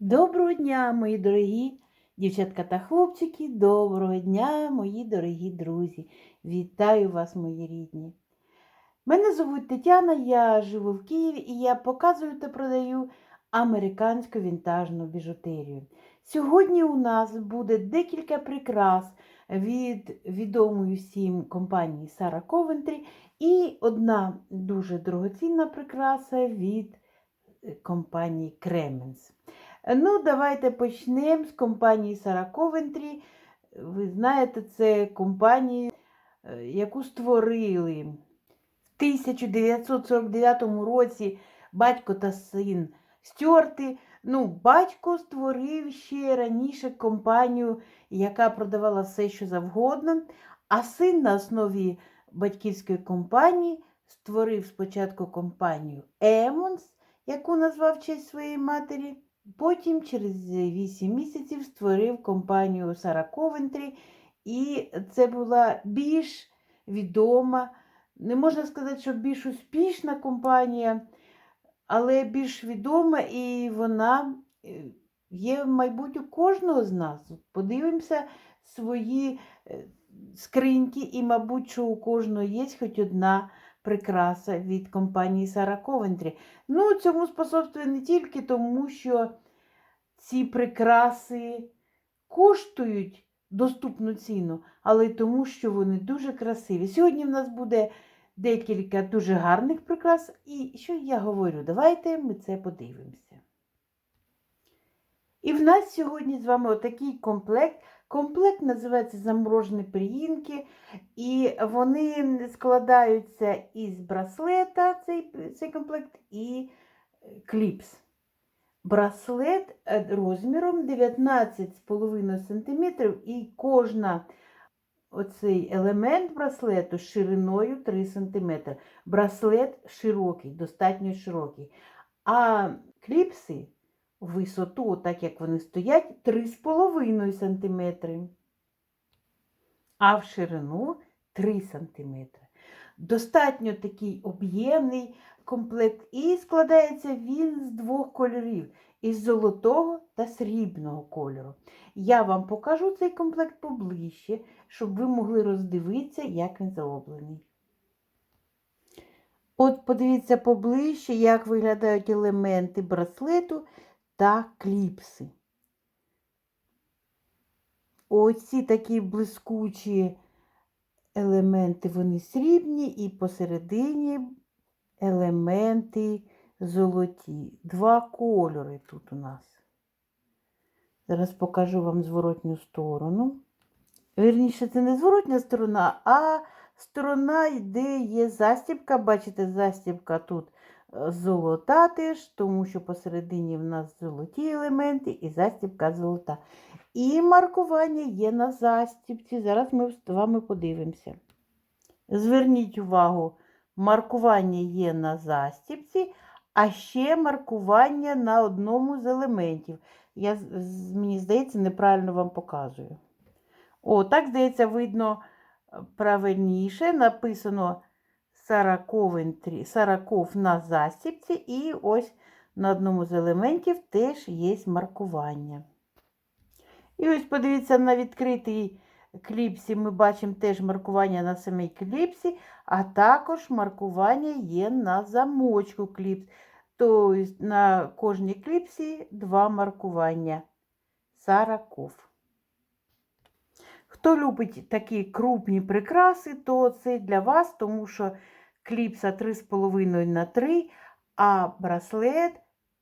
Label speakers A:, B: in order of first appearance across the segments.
A: Доброго дня, мої дорогі дівчатка та хлопчики. Доброго дня, мої дорогі друзі. Вітаю вас, мої рідні. Мене звуть Тетяна, я живу в Києві і я показую та продаю американську вінтажну біжутерію. Сьогодні у нас буде декілька прикрас від відомої всім компанії Сара Ковентрі і одна дуже дорогоцінна прикраса від е, компанії Кременс. Ну, давайте почнемо з компанії Сара Ковентрі. Ви знаєте, це компанія, е, яку створили в 1949 році батько та син Стюарти. Ну, батько створив ще раніше компанію, яка продавала все, що завгодно, а син на основі батьківської компанії створив спочатку компанію Емонс, яку назвав честь своєї матері. Потім, через 8 місяців, створив компанію Сара Ковентрі, і це була більш відома, не можна сказати, що більш успішна компанія, але більш відома, і вона е, є, мабуть, у кожного з нас. Подивимося свої е, скриньки, і, мабуть, що у кожного є хоч одна прикраса від компанії Сара Ковентрі. Ну, цьому способствує не тільки тому, що ці прикраси коштують доступну ціну, але й тому, що вони дуже красиві. Сьогодні в нас буде декілька дуже гарних прикрас. І що я говорю? Давайте ми це подивимося. І в нас сьогодні з вами отакий комплект. Комплект називається заморожені приїнки, і вони складаються із браслета, цей, цей комплект, і кліпс. Браслет е, розміром 19,5 см, і кожна оцей елемент браслету шириною 3 см. Браслет широкий, достатньо широкий. А кліпси висоту, так як вони стоять, 3,5 см. А в ширину 3 см. Достатньо такий об'ємний комплект, і складається він з двох кольорів із золотого та срібного кольору. Я вам покажу цей комплект поближче, щоб ви могли роздивитися, як він зароблений. От подивіться поближче, як виглядають елементи браслету та кліпси. Ось ці такі блискучі елементи, вони срібні, і посередині елементи золоті. Два кольори тут у нас. Зараз покажу вам зворотню сторону. Вірніше, це не зворотня сторона, а сторона, де є застібка. Бачите, застібка тут золота теж, тому що посередині в нас золоті елементи і застібка золота. І маркування є на застібці. Зараз ми з вами подивимося. Зверніть увагу, маркування є на застібці, а ще маркування на одному з елементів. Я, Мені здається, неправильно вам показую. О, так, здається, видно е, правильніше. Написано Сараков на застібці, і ось на одному з елементів теж є маркування. І ось подивіться на відкритий кліпсі ми бачимо теж маркування на самій кліпсі, а також маркування є на замочку кліпс. Тобто на кожній кліпсі два маркування. Сараков. Хто любить такі крупні прикраси, то це для вас, тому що кліпса 3,5 на 3, а браслет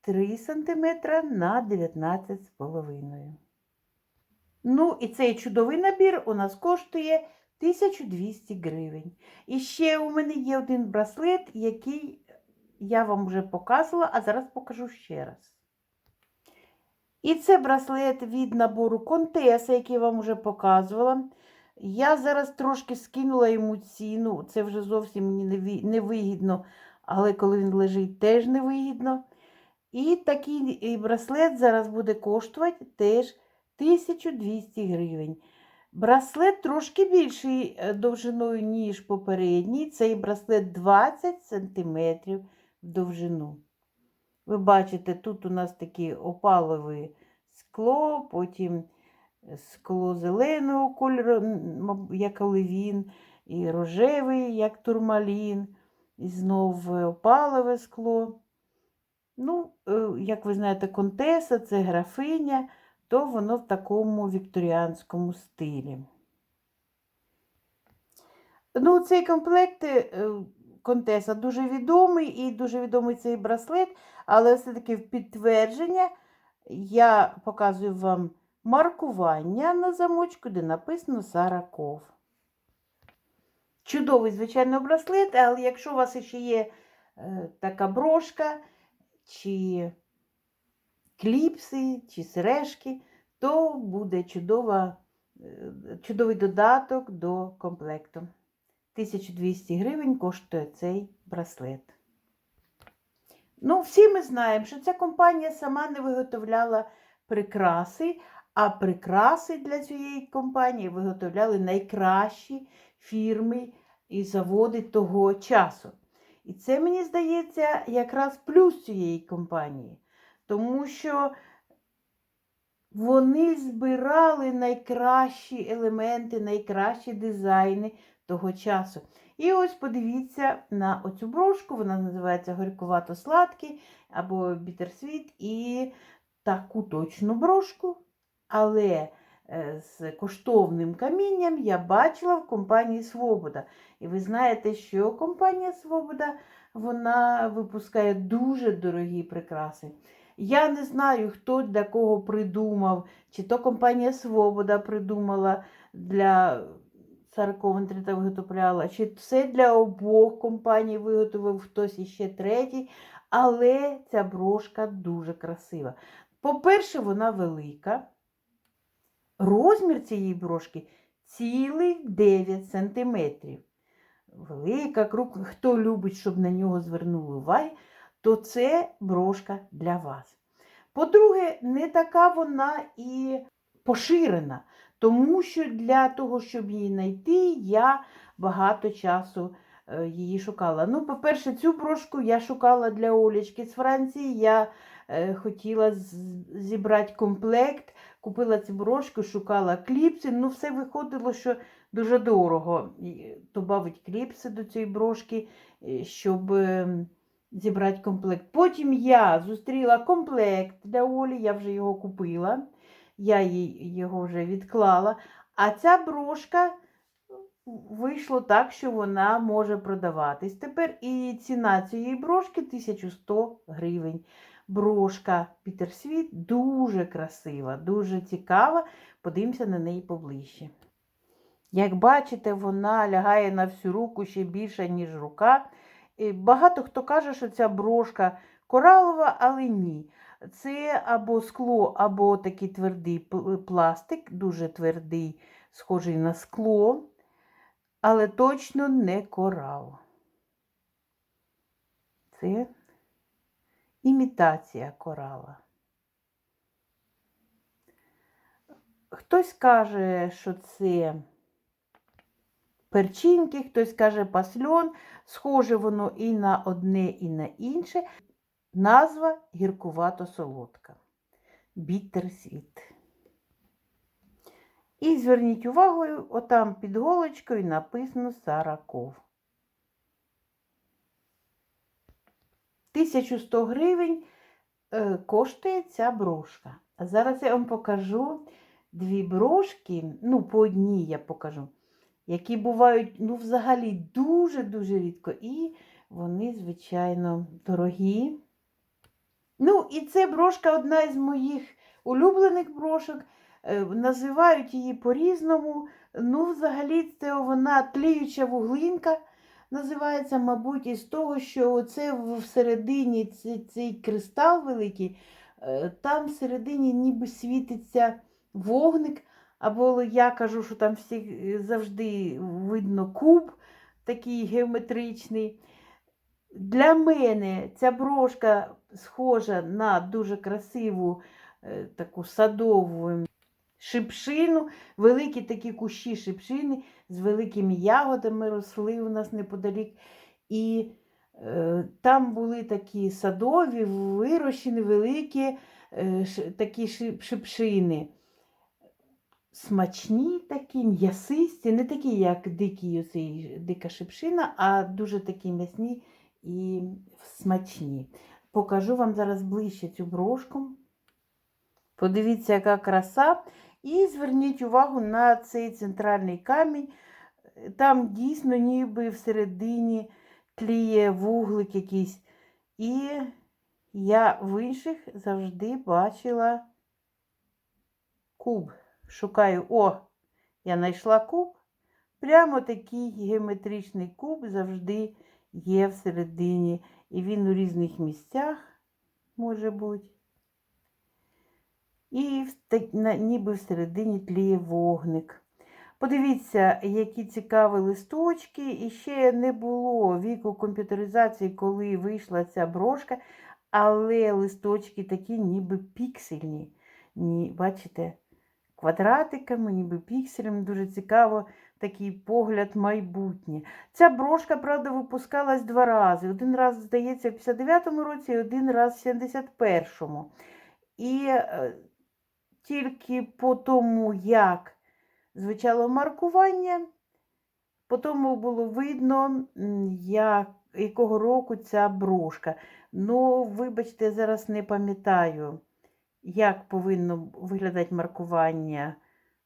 A: 3 см на 19,5 Ну, і цей чудовий набір у нас коштує 1200 гривень. І ще у мене є один браслет, який я вам вже показувала, а зараз покажу ще раз. І це браслет від набору Контеса, який я вам вже показувала. Я зараз трошки скинула йому ціну, це вже зовсім мені не вигідно, але коли він лежить, теж невигідно. І такий браслет зараз буде коштувати теж 1200 гривень. Браслет трошки більший е, довжиною, ніж попередній. Цей браслет 20 см в довжину. Ви бачите, тут у нас таке опалове скло, потім скло зеленого кольору, як оливін, і рожевий, як турмалін, і знов е, опалове скло. Ну, е, як ви знаєте, контеса це графиня, то воно в такому вікторіанському стилі. Ну, цей комплект е, Контеса дуже відомий і дуже відомий цей браслет, але все-таки в підтвердження я показую вам маркування на замочку, де написано Сараков. Чудовий, звичайно, браслет, але якщо у вас ще є е, така брошка, чи кліпси, чи сережки, то буде чудова, е, чудовий додаток до комплекту. 1200 гривень коштує цей браслет. Ну, всі ми знаємо, що ця компанія сама не виготовляла прикраси, а прикраси для цієї компанії виготовляли найкращі фірми і заводи того часу. І це, мені здається, якраз плюс цієї компанії, тому що вони збирали найкращі елементи, найкращі дизайни того часу. І ось подивіться на оцю брошку, вона називається горькувато-сладкий або бітерсвіт, і таку точну брошку, але е, з коштовним камінням я бачила в компанії Свобода. І ви знаєте, що компанія Свобода вона випускає дуже дорогі прикраси. Я не знаю, хто для кого придумав, чи то компанія Свобода придумала для Сараков та виготовляла, чи це для обох компаній виготовив хтось іще третій, але ця брошка дуже красива. По-перше, вона велика. Розмір цієї брошки цілих 9 сантиметрів. Велика, крупна. Хто любить, щоб на нього звернули увагу, то це брошка для вас. По-друге, не така вона і поширена, тому що для того, щоб її знайти, я багато часу е, її шукала. Ну, по-перше, цю брошку я шукала для Олечки з Франції. Я е, хотіла зібрати комплект, купила цю брошку, шукала кліпси. Ну, все виходило, що дуже дорого додати кліпси до цієї брошки, е, щоб зібрати комплект. Потім я зустріла комплект для Олі, я вже його купила, я їй його вже відклала. А ця брошка вийшло так, що вона може продаватись. Тепер і ціна цієї брошки 1100 гривень. Брошка Пітерсвіт дуже красива, дуже цікава. Подивимося на неї поближче. Як бачите, вона лягає на всю руку ще більше, ніж рука. І Багато хто каже, що ця брошка коралова, але ні. Це або скло, або такий твердий пластик, дуже твердий, схожий на скло, але точно не корал. Це імітація корала. Хтось каже, що це перчинки, хтось каже пасльон, схоже воно і на одне, і на інше. Назва гіркувато-солодка. Біттерсвіт. І зверніть увагу, отам під голочкою написано Сараков. 1100 гривень е, коштує ця брошка. А зараз я вам покажу дві брошки, ну, по одній я покажу, які бувають ну, взагалі дуже-дуже рідко. І вони, звичайно, дорогі. Ну, і це брошка одна із моїх улюблених брошок. Е, Називають її по-різному. Ну, взагалі, це вона тліюча вуглинка. Називається, мабуть, із того, що оце всередині цей, цей кристал великий, е, там всередині ніби світиться вогник. Або я кажу, що там всі е, завжди видно куб такий геометричний. Для мене ця брошка схожа на дуже красиву е, таку садову шипшину, великі такі кущі шипшини з великими ягодами росли у нас неподалік. І Е, Там були такі садові, вирощені великі е, такі шип- шипшини. Смачні такі, м'ясисті, не такі, як дикі, оцей, дика шипшина, а дуже такі м'ясні і смачні. Покажу вам зараз ближче цю брошку. Подивіться, яка краса. І зверніть увагу на цей центральний камінь. Там дійсно ніби всередині тліє вуглик якийсь. І я в інших завжди бачила куб. Шукаю, о, я знайшла куб. Прямо такий геометричний куб завжди є всередині. І він у різних місцях може бути. І ніби всередині тліє вогник. Подивіться, які цікаві листочки. І ще не було віку комп'ютеризації, коли вийшла ця брошка, але листочки такі ніби піксельні. Ні, бачите, квадратиками, ніби пікселями. Дуже цікаво такий погляд майбутнє. Ця брошка, правда, випускалась два рази. Один раз, здається, в 59-му році, і один раз в 71-му. І е, тільки по тому, як звучало маркування, по тому було видно, як, якого року ця брошка. Ну, вибачте, зараз не пам'ятаю, як повинно виглядати маркування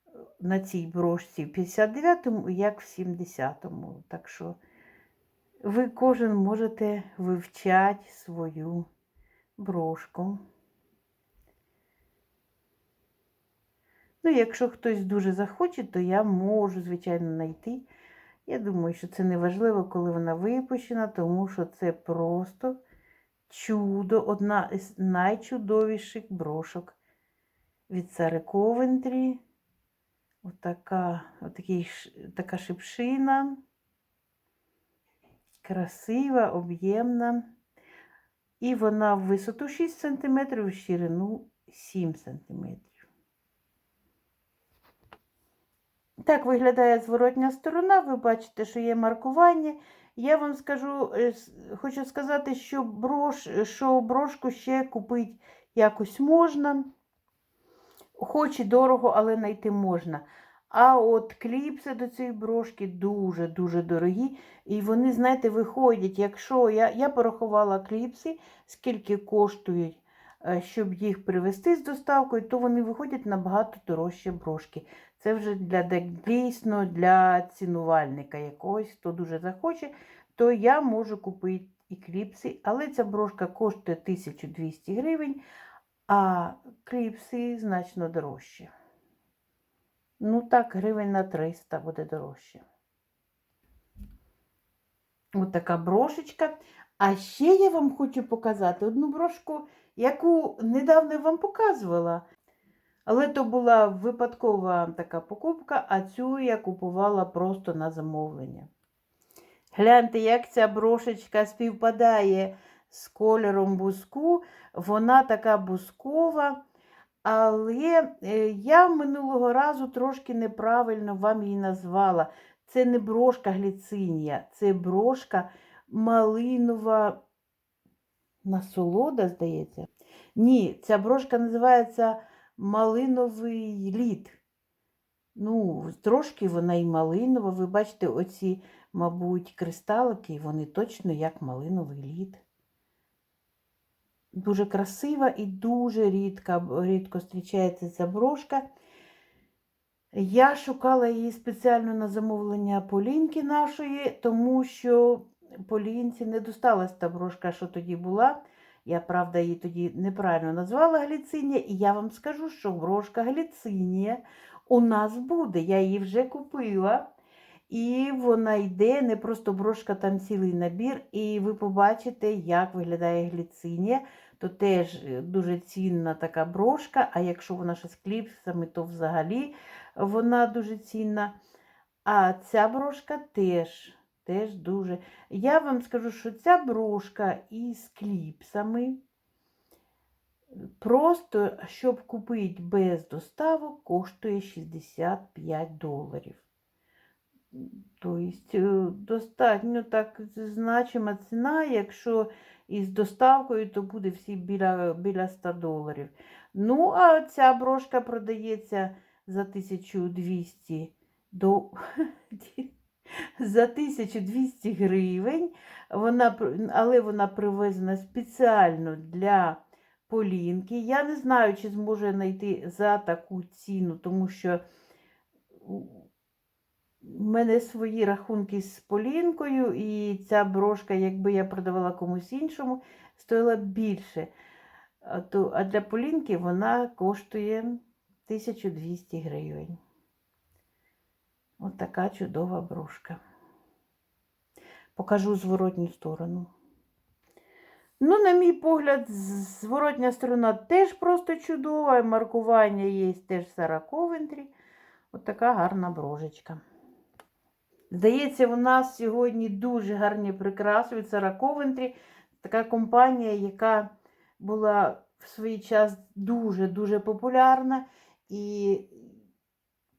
A: е, на цій брошці в 59-му, як в 70-му. Так що ви кожен можете вивчати свою брошку. Ну, якщо хтось дуже захоче, то я можу, звичайно, знайти. Я думаю, що це не важливо, коли вона випущена, тому що це просто чудо, одна із найчудовіших брошок від Сари Ковентрі. Отака, отакий, така шипшина. Красива, об'ємна. І вона в висоту 6 см, в ширину 7 см. Так виглядає зворотня сторона. Ви бачите, що є маркування. Я вам скажу, е, хочу сказати, що, брош, що брошку ще купити якось можна. Хоч і дорого, але знайти можна. А от кліпси до цієї брошки дуже-дуже дорогі. І вони, знаєте, виходять, якщо я, я порахувала кліпси, скільки коштують, е, щоб їх привезти з доставкою, то вони виходять набагато дорожче брошки. Це вже для дійсно для цінувальника якогось, хто дуже захоче, то я можу купити і кліпси, але ця брошка коштує 1200 гривень, а кліпси значно дорожче. Ну так, гривень на 300 буде дорожче. Ось така брошечка. А ще я вам хочу показати одну брошку, яку недавно вам показувала. Але то була випадкова така покупка, а цю я купувала просто на замовлення. Гляньте, як ця брошечка співпадає з кольором буску. Вона така бускова. Але е, я минулого разу трошки неправильно вам її назвала. Це не брошка гліцинія, це брошка малинова насолода, здається. Ні, ця брошка називається малиновий лід. Ну, трошки вона і малинова. Ви бачите, оці, мабуть, кристалики, вони точно як малиновий лід. Дуже красива і дуже рідка, рідко зустрічається ця брошка. Я шукала її спеціально на замовлення Полінки нашої, тому що Полінці не досталась та брошка, що тоді була. Я, правда, її тоді неправильно назвала гліцинія, і я вам скажу, що брошка гліцинія у нас буде. Я її вже купила. І вона йде, не просто брошка, там цілий набір. І ви побачите, як виглядає гліцинія. То теж е, дуже цінна така брошка, а якщо вона ще з кліпсами, то взагалі вона дуже цінна. А ця брошка теж, теж дуже. Я вам скажу, що ця брошка із кліпсами, просто щоб купити без доставок, коштує 65 доларів. Тобто достатньо так значима ціна, якщо із доставкою, то буде всі біля, біля 100 доларів. Ну, а ця брошка продається за 1200 до... за 1200 гривень. Вона, але вона привезена спеціально для Полінки. Я не знаю, чи зможу я знайти за таку ціну, тому що у мене свої рахунки з Полінкою, і ця брошка, якби я продавала комусь іншому, стоїла більше. А для Полінки вона коштує 1200 гривень. От така чудова брошка. Покажу зворотню сторону. Ну, на мій погляд, зворотня сторона теж просто чудова, і маркування є теж Сара Ковентрі. От така гарна брошечка. Здається, у нас сьогодні дуже гарні прикраси від Сара Ковентрі. Така компанія, яка була в свій час дуже-дуже популярна. І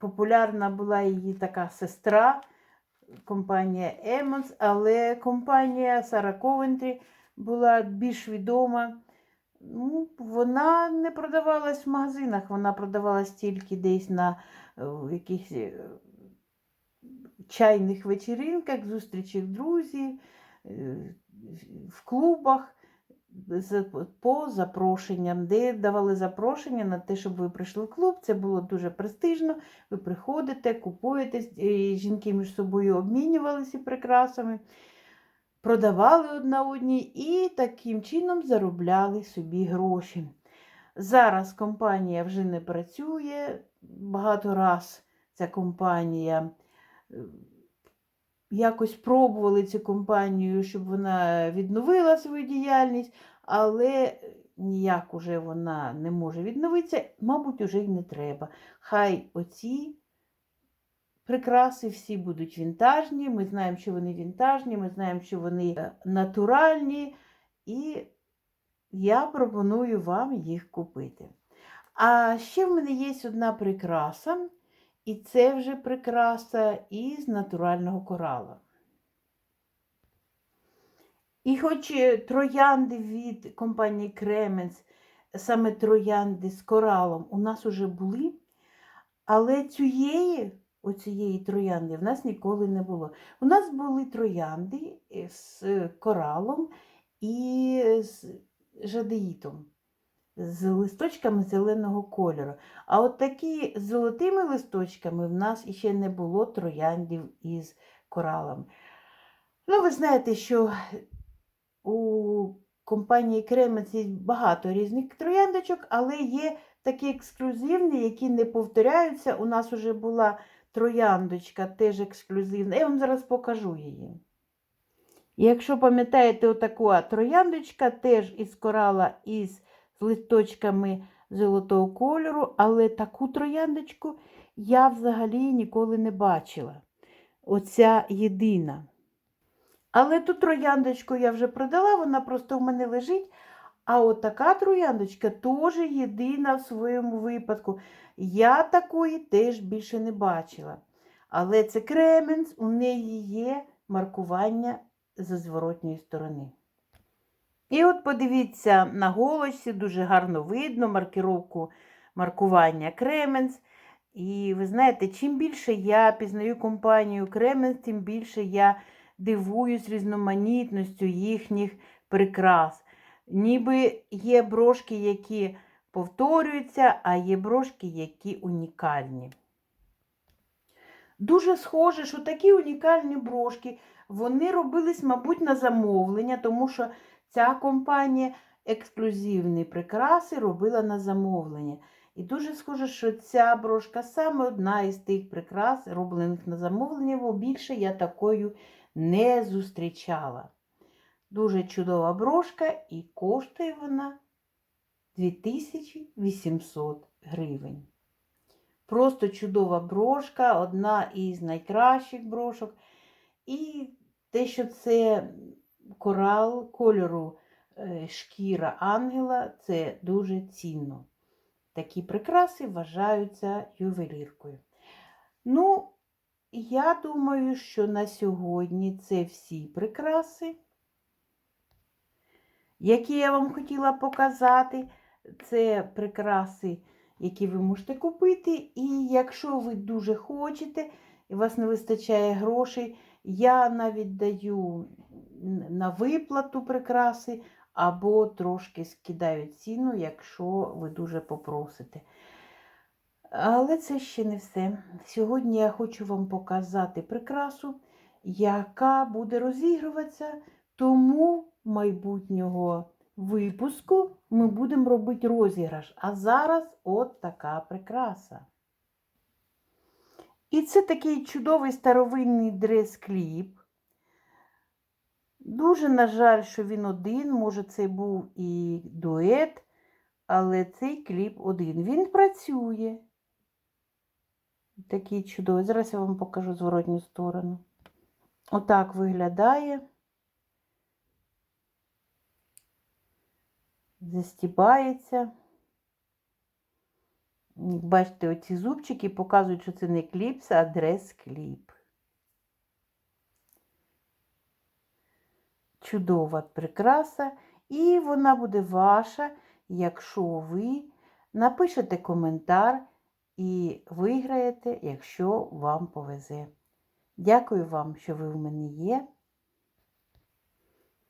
A: популярна була її така сестра, компанія Емонс, але компанія Сара Ковентрі була більш відома. Ну, вона не продавалась в магазинах, вона продавалась тільки десь на е, якихось е, чайних вечеринках, зустрічах друзів, е, в клубах по запрошенням, де давали запрошення на те, щоб ви прийшли в клуб. Це було дуже престижно. Ви приходите, купуєте, і жінки між собою обмінювалися прикрасами, продавали одна одній і таким чином заробляли собі гроші. Зараз компанія вже не працює. Багато раз ця компанія е, якось пробували цю компанію, щоб вона відновила свою діяльність, але ніяк уже вона не може відновитися, мабуть, уже й не треба. Хай оці прикраси всі будуть вінтажні. Ми знаємо, що вони вінтажні, ми знаємо, що вони е, натуральні, і я пропоную вам їх купити. А ще в мене є одна прикраса, і це вже прикраса із натурального корала. І хоч е, троянди від компанії Кременс, саме троянди з коралом у нас уже були, але цієї, оцієї троянди в нас ніколи не було. У нас були троянди е, з коралом і з жадеїтом, з листочками зеленого кольору. А от такі з золотими листочками в нас іще не було трояндів із коралом. Ну, ви знаєте, що у компанії Кремець є багато різних трояндочок, але є такі ексклюзивні, які не повторяються. У нас вже була трояндочка, теж ексклюзивна. Я вам зараз покажу її. Якщо пам'ятаєте, отаку трояндочка теж із корала із листочками золотого кольору, але таку трояндочку я взагалі ніколи не бачила. Оця єдина. Але ту трояндочку я вже продала, вона просто в мене лежить. А от така трояндочка теж єдина в своєму випадку. Я такої теж більше не бачила. Але це кременс, у неї є маркування з зворотньої сторони. І от подивіться на голосі, дуже гарно видно маркировку маркування Кременс. І ви знаєте, чим більше я пізнаю компанію Кременс, тим більше я дивуюсь різноманітністю їхніх прикрас. Ніби є брошки, які повторюються, а є брошки, які унікальні. Дуже схоже, що такі унікальні брошки вони робились, мабуть, на замовлення, тому що ця компанія ексклюзивні прикраси робила на замовлення. І дуже схоже, що ця брошка саме одна із тих прикрас, роблених на замовлення, бо більше я такою не зустрічала. Дуже чудова брошка і коштує вона 2800 гривень. Просто чудова брошка, одна із найкращих брошок. І те, що це корал кольору е, шкіра ангела, це дуже цінно. Такі прикраси вважаються ювеліркою. Ну, я думаю, що на сьогодні це всі прикраси, які я вам хотіла показати. Це прикраси, які ви можете купити. І якщо ви дуже хочете, і у вас не вистачає грошей, я навіть даю на виплату прикраси або трошки скидаю ціну, якщо ви дуже попросите. Але це ще не все. Сьогодні я хочу вам показати прикрасу, яка буде розігруватися, тому майбутнього випуску ми будемо робити розіграш. А зараз от така прикраса. І це такий чудовий старовинний дрес-кліп. Дуже, на жаль, що він один, може, це був і дует, але цей кліп один. Він працює. Такий чудовий. Зараз я вам покажу зворотню сторону. Отак виглядає. Застібається. Бачите, оці зубчики показують, що це не кліпс, а дрес-кліп. Чудова прикраса, і вона буде ваша, якщо ви напишете коментар і виграєте, якщо вам повезе. Дякую вам, що ви в мене є.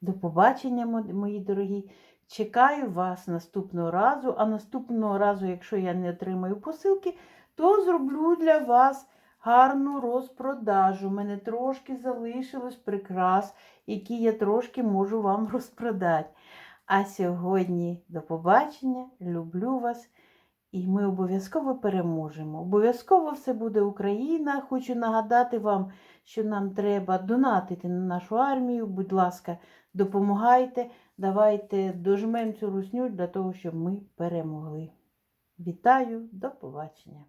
A: До побачення, мої дорогі. Чекаю вас наступного разу, а наступного разу, якщо я не отримаю посилки, то зроблю для вас гарну розпродажу. У мене трошки залишилось прикрас, які я трошки можу вам розпродати. А сьогодні до побачення, люблю вас. І ми обов'язково переможемо. Обов'язково все буде Україна. Хочу нагадати вам, що нам треба донатити на нашу армію. Будь ласка, допомагайте, давайте дожмемо цю русню для того, щоб ми перемогли. Вітаю, до побачення!